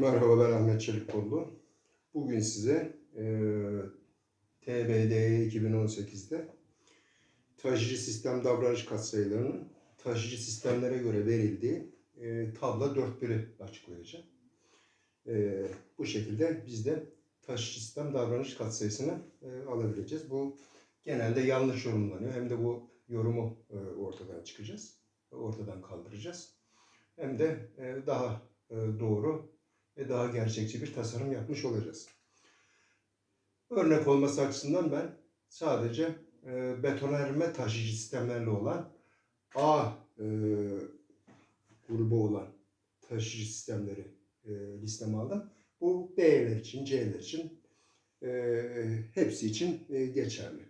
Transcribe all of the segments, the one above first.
Merhaba ben Ahmet Çelikkollu. Bugün size e, TBD 2018'de taşıyıcı sistem davranış katsayılarının taşıyıcı sistemlere göre verildiği e, tabla 4.1'i açıklayacağım. E, bu şekilde biz de taşıyıcı sistem davranış katsayısını e, alabileceğiz. Bu genelde yanlış yorumlanıyor. Hem de bu yorumu e, ortadan çıkacağız. Ortadan kaldıracağız. Hem de e, daha e, doğru ve daha gerçekçi bir tasarım yapmış olacağız. Örnek olması açısından ben sadece e, betonarme taşıyıcı sistemlerle olan A e, grubu olan taşıyıcı sistemleri e, listeme aldım. Bu B'ler için, C'ler için e, hepsi için e, geçerli.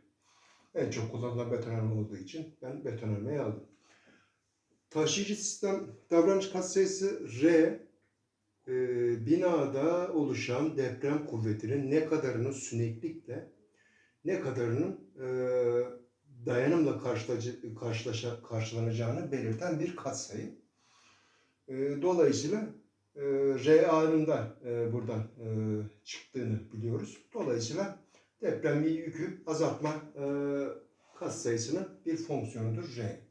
En çok kullanılan betonarme olduğu için ben betonarmeyi aldım. Taşıyıcı sistem davranış katsayısı R e, binada oluşan deprem kuvvetinin ne kadarının süneklikle ne kadarının e, dayanımla karşılaşa, karşılanacağını belirten bir katsayı. E, dolayısıyla e, RA'nın da e, buradan e, çıktığını biliyoruz. Dolayısıyla deprem yükü azaltma e, katsayısının bir fonksiyonudur R.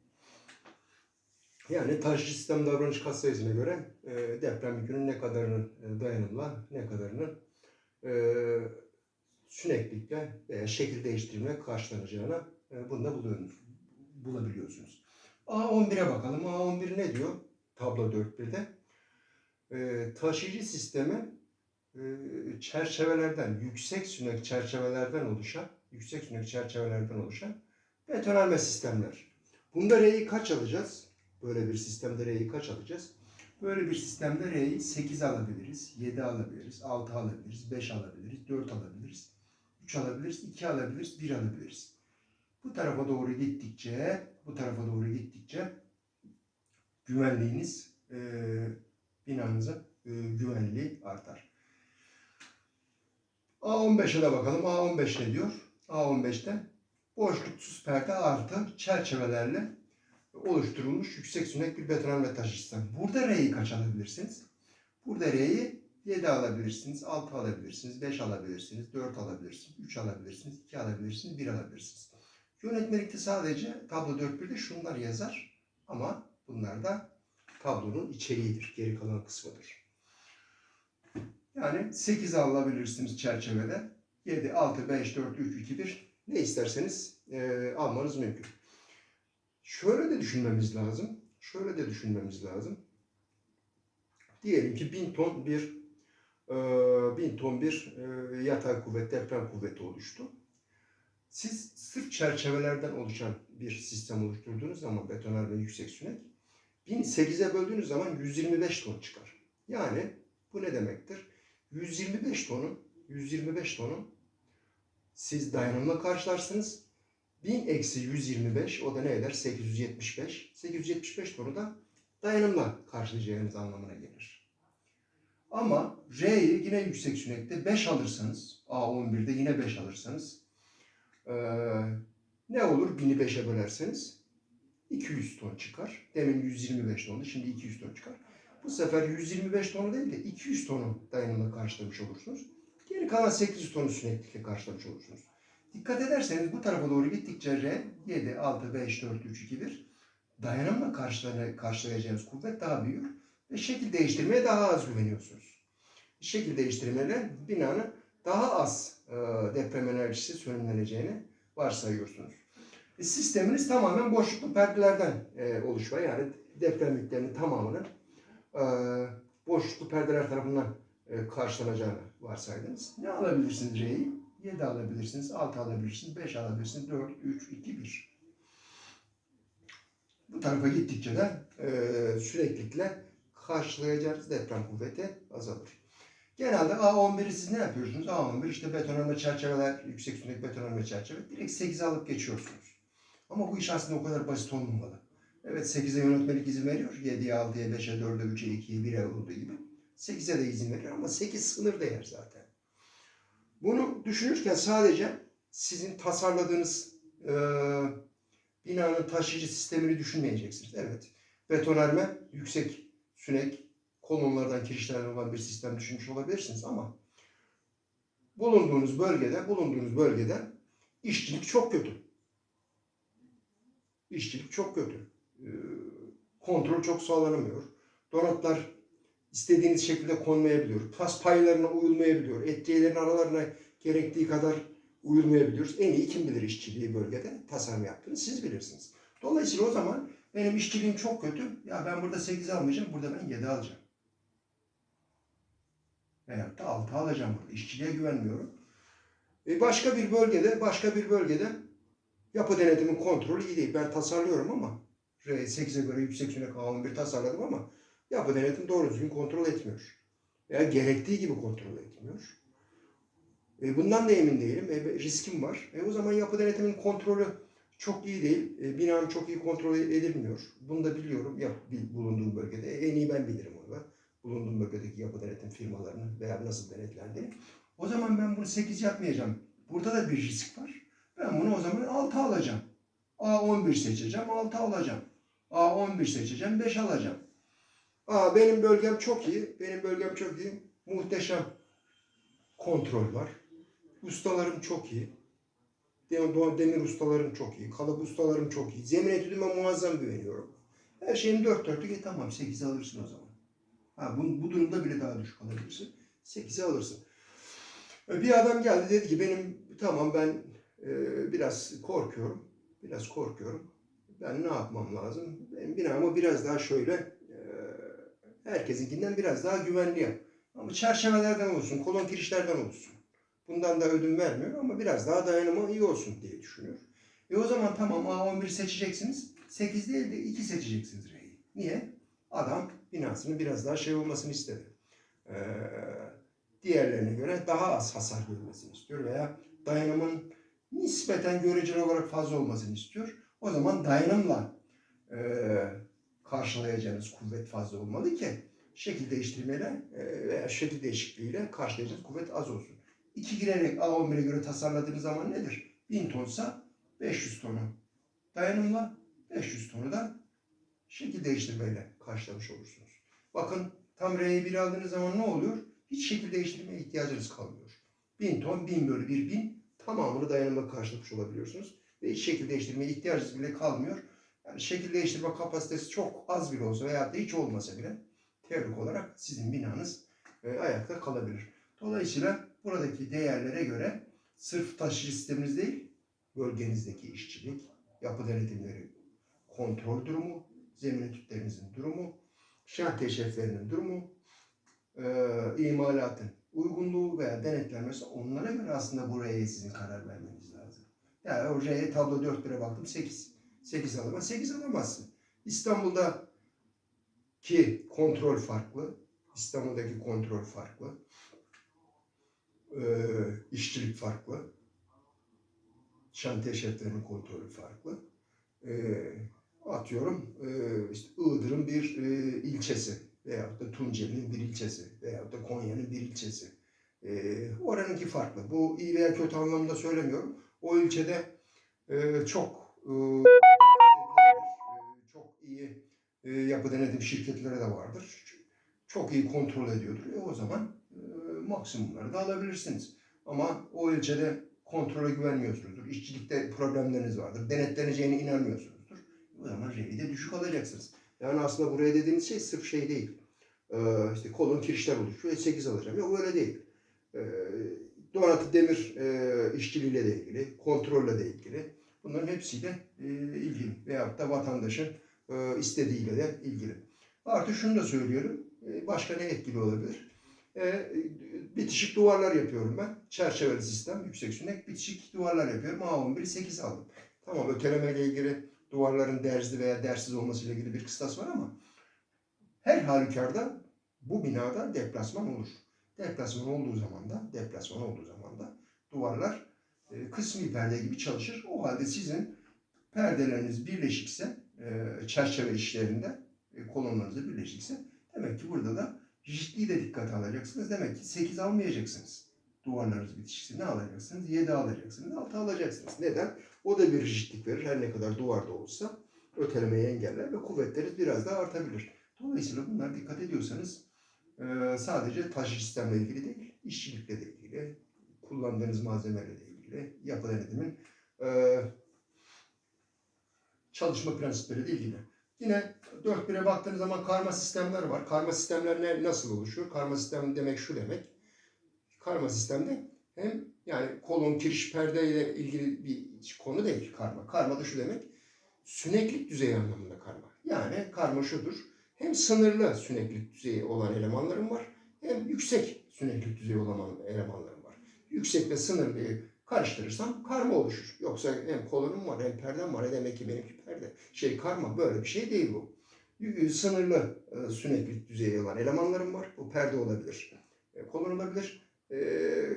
Yani taşıyıcı sistem davranış katsayısına göre e, deprem yükünün ne kadarının e, dayanımla, ne kadarının e, süneklikle veya şekil değiştirme karşılanacağına e, bunda buluyorsunuz, bulabiliyorsunuz. A11'e bakalım. A11 ne diyor? Tablo 4.1'de. E, taşıyıcı sisteme e, çerçevelerden, yüksek sünek çerçevelerden oluşan, yüksek sünek çerçevelerden oluşan betonarme sistemler. Bunda R'yi kaç alacağız? Böyle bir sistemde R'yi kaç alacağız? Böyle bir sistemde R'yi 8 alabiliriz, 7 alabiliriz, 6 alabiliriz, 5 alabiliriz, 4 alabiliriz, 3 alabiliriz, 2 alabiliriz, 1 alabiliriz. Bu tarafa doğru gittikçe, bu tarafa doğru gittikçe güvenliğiniz, e, binanızın e, güvenliği artar. A15'e de bakalım. A15 ne diyor? A15'te boşluksuz perde artı çerçevelerle oluşturulmuş yüksek sünek bir betonarme taşı sistem. Burada R'yi kaç alabilirsiniz? Burada R'yi 7 alabilirsiniz, 6 alabilirsiniz, 5 alabilirsiniz, 4 alabilirsiniz, 3 alabilirsiniz, 2 alabilirsiniz, 1 alabilirsiniz. Yönetmelikte sadece tablo 4.1'de şunlar yazar ama bunlar da tablonun içeriğidir, geri kalan kısmıdır. Yani 8 alabilirsiniz çerçevede, 7, 6, 5, 4, 3, 2, 1 ne isterseniz e, almanız mümkün. Şöyle de düşünmemiz lazım. Şöyle de düşünmemiz lazım. Diyelim ki bin ton bir e, bin ton bir e, yatay kuvvet, deprem kuvveti oluştu. Siz sırf çerçevelerden oluşan bir sistem oluşturduğunuz zaman betoner ve yüksek sünek 1008'e böldüğünüz zaman 125 ton çıkar. Yani bu ne demektir? 125 tonun 125 tonun siz dayanımla karşılarsınız. 1000 eksi 125 o da ne eder? 875. 875 tonu da dayanımla karşılayacağınız anlamına gelir. Ama R'yi yine yüksek sünekte 5 alırsanız A11'de yine 5 alırsanız ee, ne olur 1000'i 5'e bölerseniz 200 ton çıkar. Demin 125 tondu şimdi 200 ton çıkar. Bu sefer 125 tonu değil de 200 tonu dayanımla karşılamış olursunuz. Geri kalan 800 tonu süneklikle karşılamış olursunuz. Dikkat ederseniz bu tarafa doğru gittikçe R 7, 6, 5, 4, 3, 2, 1 dayanımla karşılayacağınız kuvvet daha büyür ve şekil değiştirmeye daha az güveniyorsunuz. Şekil değiştirmeyle binanın daha az e, deprem enerjisi sönümleneceğini varsayıyorsunuz. E, sisteminiz tamamen boşluklu perdelerden e, oluşma yani deprem yüklerinin tamamının boşluklu perdeler tarafından karşılanacağını varsaydınız. Ne alabilirsiniz R'yi? 7 alabilirsiniz, 6 alabilirsiniz, 5 alabilirsiniz, 4, 3, 2, 1. Bu tarafa gittikçe de e, süreklilikle karşılayacağınız deprem kuvveti azalır. Genelde A11'i siz ne yapıyorsunuz? A11 işte betonarme çerçeveler, yüksek sürekli betonarme çerçeve. Direkt 8'e alıp geçiyorsunuz. Ama bu iş aslında o kadar basit olmamalı. Evet 8'e yönetmelik izin veriyor. 7'ye, 6'ya, 5'e, 4'e, 3'e, 2'ye, 1'e olduğu gibi. 8'e de izin veriyor ama 8 sınır değer zaten. Bunu düşünürken sadece sizin tasarladığınız e, binanın taşıyıcı sistemini düşünmeyeceksiniz. Evet, betonarme, yüksek sünek kolonlardan, kirişlerden olan bir sistem düşünmüş olabilirsiniz ama bulunduğunuz bölgede, bulunduğunuz bölgede işçilik çok kötü. İşçilik çok kötü. Ee, kontrol çok sağlanamıyor. Donatlar istediğiniz şekilde konmayabiliyor. Pas paylarına uyulmayabiliyor. Etkilerin aralarına gerektiği kadar uyulmayabiliyoruz. En iyi kim bilir işçiliği bölgede tasarım yaptığını siz bilirsiniz. Dolayısıyla o zaman benim işçiliğim çok kötü. Ya ben burada 8 almayacağım, burada ben 7 alacağım. Veyahut da 6 alacağım burada. İşçiliğe güvenmiyorum. E başka bir bölgede, başka bir bölgede yapı denetimin kontrolü iyi değil. Ben tasarlıyorum ama R8'e göre yüksek sünek alın bir tasarladım ama yapı denetim doğru düzgün kontrol etmiyor. Veya gerektiği gibi kontrol etmiyor. E, bundan da emin değilim. E, riskim var. E, o zaman yapı denetimin kontrolü çok iyi değil. E, binam çok iyi kontrol edilmiyor. Bunu da biliyorum yap, bulunduğum bölgede. En iyi ben bilirim onu da. Bulunduğum bölgedeki yapı denetim firmalarının veya nasıl denetlendiğini. O zaman ben bunu 8 yapmayacağım. Burada da bir risk var. Ben bunu o zaman 6 alacağım. A11 seçeceğim, 6 alacağım. A11 seçeceğim, 5 alacağım. Aa, benim bölgem çok iyi. Benim bölgem çok iyi. Muhteşem kontrol var. Ustalarım çok iyi. Demir, ustalarım çok iyi. Kalıp ustalarım çok iyi. Zemin etüdüme muazzam güveniyorum. Her şeyim dört dörtlük. E tamam 8 alırsın o zaman. Ha, bu, bu durumda bile daha düşük alabilirsin. 8'i alırsın. E, Bir adam geldi dedi ki benim tamam ben e, biraz korkuyorum. Biraz korkuyorum. Ben ne yapmam lazım? Benim binamı biraz daha şöyle herkesinkinden biraz daha güvenli yap. Ama çerçevelerden olsun, kolon kirişlerden olsun. Bundan da ödün vermiyor ama biraz daha dayanımı iyi olsun diye düşünüyor. E o zaman tamam A11 seçeceksiniz. 8 değil de 2 seçeceksiniz R'yi. Niye? Adam binasının biraz daha şey olmasını istedi. Ee, diğerlerine göre daha az hasar görmesini istiyor veya dayanımın nispeten göreceli olarak fazla olmasını istiyor. O zaman dayanımla e, karşılayacağınız kuvvet fazla olmalı ki şekil değiştirmeyle e, veya şekil değişikliğiyle karşılayacağınız kuvvet az olsun. 2 girerek A11'e göre tasarladığınız zaman nedir? 1000 tonsa 500 tonu dayanımla 500 tonu da şekil değiştirmeyle karşılamış olursunuz. Bakın tam R'yi 1 aldığınız zaman ne oluyor? Hiç şekil değiştirmeye ihtiyacınız kalmıyor. 1000 ton 1000 bölü 1 1000 tamamını dayanımla karşılamış olabiliyorsunuz. Ve hiç şekil değiştirmeye ihtiyacınız bile kalmıyor. Yani şekil değiştirme kapasitesi çok az bile olsa veya da hiç olmasa bile teorik olarak sizin binanız e, ayakta kalabilir. Dolayısıyla buradaki değerlere göre sırf taşıyıcı sisteminiz değil, bölgenizdeki işçilik, yapı denetimleri, kontrol durumu, zemin etütlerinizin durumu, şantiye şeflerinin durumu, e, imalatın uygunluğu veya denetlenmesi onlara göre aslında buraya sizin karar vermeniz lazım. Yani o R'ye tablo 4 lira baktım 8. 8 alamaz. 8 alamazsın. İstanbul'da ki kontrol farklı. İstanbul'daki kontrol farklı. Ee, işçilik farklı. Şantiye şeflerinin kontrolü farklı. Ee, atıyorum e, işte Iğdır'ın bir e, ilçesi veyahut da Tunceli'nin bir ilçesi veyahut da Konya'nın bir ilçesi. Ee, oranınki farklı. Bu iyi veya kötü anlamda söylemiyorum. O ilçede e, çok e, çok iyi e, yapı denetim şirketleri de vardır. Çok iyi kontrol ediyordur. E, o zaman e, maksimumları da alabilirsiniz. Ama o ilçede kontrole güvenmiyorsunuzdur. İşçilikte problemleriniz vardır. Denetleneceğine inanmıyorsunuzdur. O zaman revi de düşük alacaksınız. Yani aslında buraya dediğiniz şey sırf şey değil. Ee, işte kolon kirişler oluşuyor. E 8 alacağım. Yok öyle değil. Ee, donatı demir e, işçiliğiyle de ilgili, kontrolle de ilgili. Bunların hepsiyle e, ilgili. Veyahut da vatandaşın e, istediğiyle de ilgili. Artı şunu da söylüyorum. E, başka ne etkili olabilir? E, bitişik duvarlar yapıyorum ben. Çerçeveli sistem, yüksek sünek. Bitişik duvarlar yapıyorum. A11'i 8 aldım. Tamam ötelemeyle ilgili duvarların derzli veya dersiz olmasıyla ilgili bir kıstas var ama her halükarda bu binada deplasman olur. Deplasman olduğu zaman da deplasman olduğu zaman da duvarlar kısmi perde gibi çalışır. O halde sizin perdeleriniz birleşikse e, çerçeve işlerinde e, kolonlarınız birleşikse demek ki burada da rigidliği de dikkate alacaksınız. Demek ki 8 almayacaksınız. Duvarlarınız bitişikse ne alacaksınız? 7 alacaksınız, 6 alacaksınız. Neden? O da bir rigidlik verir. Her ne kadar duvarda olsa ötelemeyi engeller ve kuvvetleriniz biraz daha artabilir. Dolayısıyla bunlar dikkat ediyorsanız sadece taşıyıcı sistemle ilgili değil, işçilikle de ilgili, kullandığınız malzemeyle de ilgili, yapı denetimin e, çalışma prensipleriyle ilgili. Yine 4.1'e baktığınız zaman karma sistemler var. Karma sistemler ne, nasıl oluşuyor? Karma sistem demek şu demek. Karma sistemde hem yani kolon, kiriş, perde ile ilgili bir konu değil karma. Karma da şu demek. Süneklik düzeyi anlamında karma. Yani karma şudur. Hem sınırlı süneklik düzeyi olan elemanlarım var. Hem yüksek süneklik düzeyi olan elemanlarım var. Yüksek ve sınırlıyı karıştırırsam karma oluşur. Yoksa hem kolonum var hem perdem var. Demek ki benimki perde. Şey karma böyle bir şey değil bu. Sınırlı e, süneklik düzeyi olan elemanlarım var. Bu perde olabilir. E, kolon olabilir. E,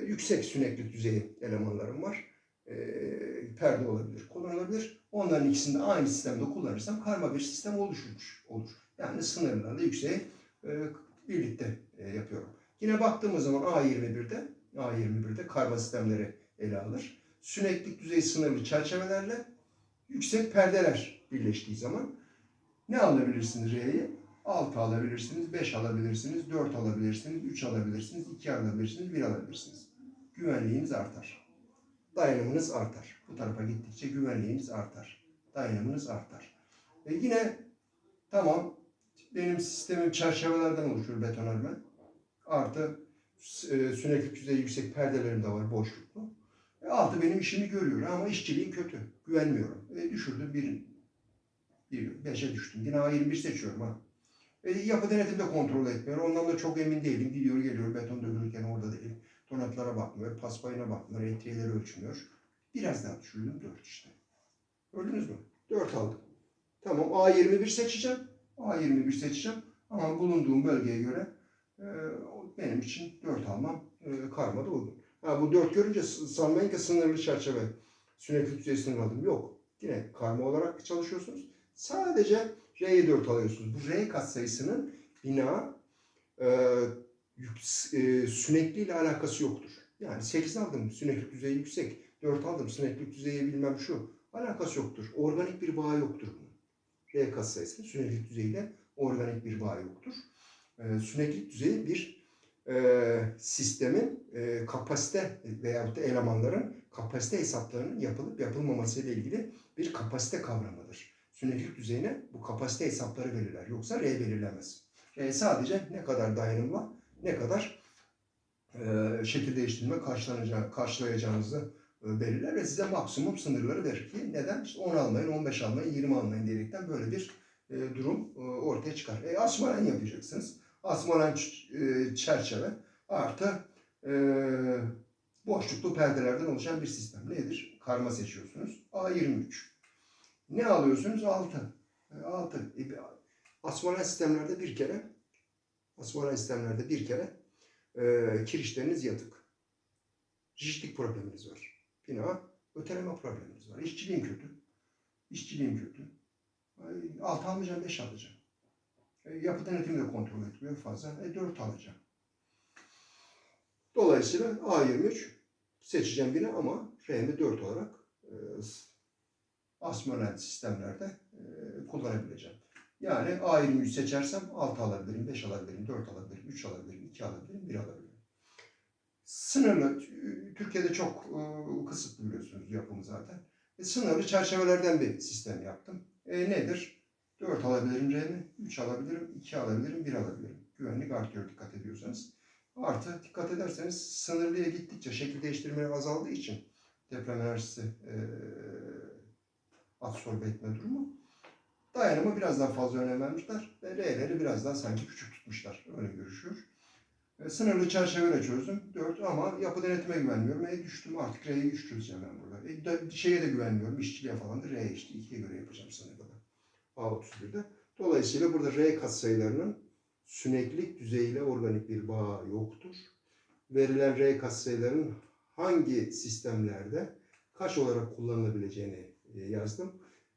yüksek süneklik düzeyi elemanlarım var. E, perde olabilir. Kolon olabilir. Onların ikisini de aynı sistemde kullanırsam karma bir sistem oluşurmuş olur. Yani sınırlarla yükseği e, birlikte yapıyorum. Yine baktığımız zaman A21'de A21'de karma sistemleri ele alır. Süneklik düzeyi sınırlı çerçevelerle yüksek perdeler birleştiği zaman ne alabilirsiniz R'yi? 6 alabilirsiniz, 5 alabilirsiniz, 4 alabilirsiniz, 3 alabilirsiniz, 2 alabilirsiniz, 1 alabilirsiniz. Güvenliğiniz artar. Dayanımınız artar. Bu tarafa gittikçe güvenliğiniz artar. Dayanımınız artar. E yine tamam benim sistemim çerçevelerden oluşuyor betonarme. Artı e, süneklik düzeyi yüksek perdelerim de var boşluklu. E, altı benim işimi görüyor ama işçiliğim kötü. Güvenmiyorum. E, düşürdüm bir, bir beşe düştüm. Yine A21 seçiyorum ha. E, yapı denetimde kontrol etmiyor. Ondan da çok emin değilim. Gidiyor geliyor beton dökülürken orada değil. Donatlara bakmıyor. Pas payına bakmıyor. Entriyeleri ölçmüyor. Biraz daha düşürdüm. 4 işte. Gördünüz mü? 4 aldım. Tamam A21 seçeceğim. A21 seçeceğim. Ama bulunduğum bölgeye göre e, benim için 4 almam e, karmada uygun. Ha, bu 4 görünce sanmayın ki sınırlı çerçeve. Süneklik düzeyi sınırlı aldım. Yok. Yine karma olarak çalışıyorsunuz. Sadece R'yi 4 alıyorsunuz. Bu R katsayısının bina e, yük- e, sünekliğiyle alakası yoktur. Yani 8 aldım süneklik düzeyi yüksek. 4 aldım süneklik düzeyi bilmem şu. Alakası yoktur. Organik bir bağ yoktur bunun. R katsayısının süneklik düzeyiyle organik bir bağ yoktur. E, süneklik düzeyi bir e, sistemin e, kapasite veyahut da elemanların kapasite hesaplarının yapılıp yapılmaması ile ilgili bir kapasite kavramıdır. Süneklik düzeyine bu kapasite hesapları belirler. Yoksa R belirlemez. R sadece ne kadar dayanımlı, ne kadar e, şekil değiştirme karşılanacağı, karşılayacağınızı e, belirler ve size maksimum sınırları verir ki neden? İşte 10 almayın, 15 almayın, 20 almayın diyerekten böyle bir e, durum e, ortaya çıkar. E, asmalen yapacaksınız. Asmalen ç- e, çerçeve artı e, boşluklu perdelerden oluşan bir sistem. Nedir? Karma seçiyorsunuz. A23. Ne alıyorsunuz? 6. 6. E, asmalen sistemlerde bir kere asmalen sistemlerde bir kere e, kirişleriniz yatık. Rigidlik probleminiz var. Bina öteleme probleminiz var. İşçiliğin kötü. İşçiliğin kötü. Ay, Altı almayacağım, beş alacağım. E, yapı denetimi de kontrol etmiyor fazla. E, 4 alacağım. Dolayısıyla A23 seçeceğim yine ama RM'i 4 olarak e, sistemlerde e, kullanabileceğim. Yani A23 seçersem 6 alabilirim, 5 alabilirim, 4 alabilirim, 3 alabilirim, 2 alabilirim, 1 alabilirim. Sınırlı, Türkiye'de çok e, kısıtlı biliyorsunuz yapımı zaten. Sınırlı çerçevelerden bir sistem yaptım. E, nedir? 4 alabilirim RM'i, 3 alabilirim, 2 alabilirim, 1 alabilirim. Güvenlik artıyor dikkat ediyorsanız. Artı dikkat ederseniz sınırlıya gittikçe şekil değiştirmeleri azaldığı için deprem enerjisi e, absorbe etme durumu dayanıma biraz daha fazla önem vermişler ve R'leri biraz daha sanki küçük tutmuşlar. Öyle görüşüyor. E, sınırlı çerçeveyle çözdüm. 4 ama yapı denetime güvenmiyorum. E düştüm artık R'yi 3 çözeceğim ben burada. E, da- şeye de güvenmiyorum. İşçiliğe falan da R işte 2'ye göre yapacağım da. A31'de. Dolayısıyla burada R katsayılarının süneklik düzeyiyle organik bir bağ yoktur. Verilen R katsayıların hangi sistemlerde kaç olarak kullanılabileceğini e, yazdım.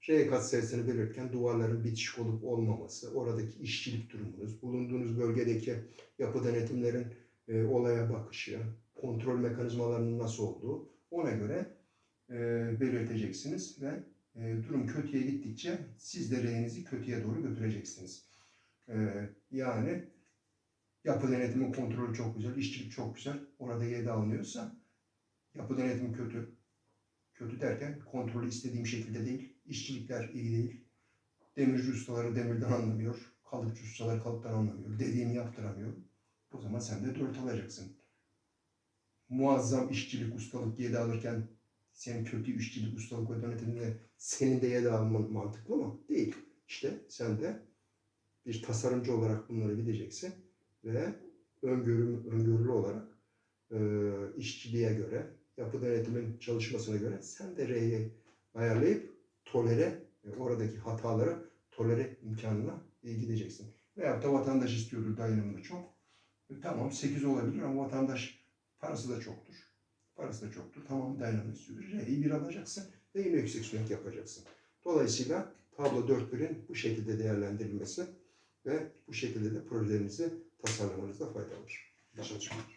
R katsayısını belirtirken duvarların bitişik olup olmaması, oradaki işçilik durumunuz, bulunduğunuz bölgedeki yapı denetimlerin e, olaya bakışı, kontrol mekanizmalarının nasıl olduğu ona göre e, belirteceksiniz ve durum kötüye gittikçe siz de R'nizi kötüye doğru götüreceksiniz. E, yani Yapı denetimin kontrolü çok güzel, işçilik çok güzel. Orada 7 alınıyorsa yapı denetimi kötü. Kötü derken kontrolü istediğim şekilde değil. İşçilikler iyi değil. Demirci ustaları demirden anlamıyor. Kalıpçı ustaları kalıptan anlamıyor. Dediğimi yaptıramıyor. O zaman sen de 4 alacaksın. Muazzam işçilik, ustalık 7 alırken senin kötü işçilik, ustalık ve denetiminde senin de 7 alman mantıklı mı? Değil. İşte sen de bir tasarımcı olarak bunları bileceksin ve öngörü, öngörülü olarak e, işçiliğe göre, yapı denetimin çalışmasına göre sen de R'yi ayarlayıp tolere, e, oradaki hataları tolere imkanına e, gideceksin. Veyahut da vatandaş istiyordur dayanımını çok. E, tamam 8 olabilir ama vatandaş parası da çoktur. Parası da çoktur. Tamam dayanımını istiyordur. R'yi bir alacaksın ve yine yüksek sürekli yapacaksın. Dolayısıyla tablo 4.1'in bu şekilde değerlendirilmesi ve bu şekilde de projelerinizi tasarlamanızda faydalıdır. İyi çalışmalar.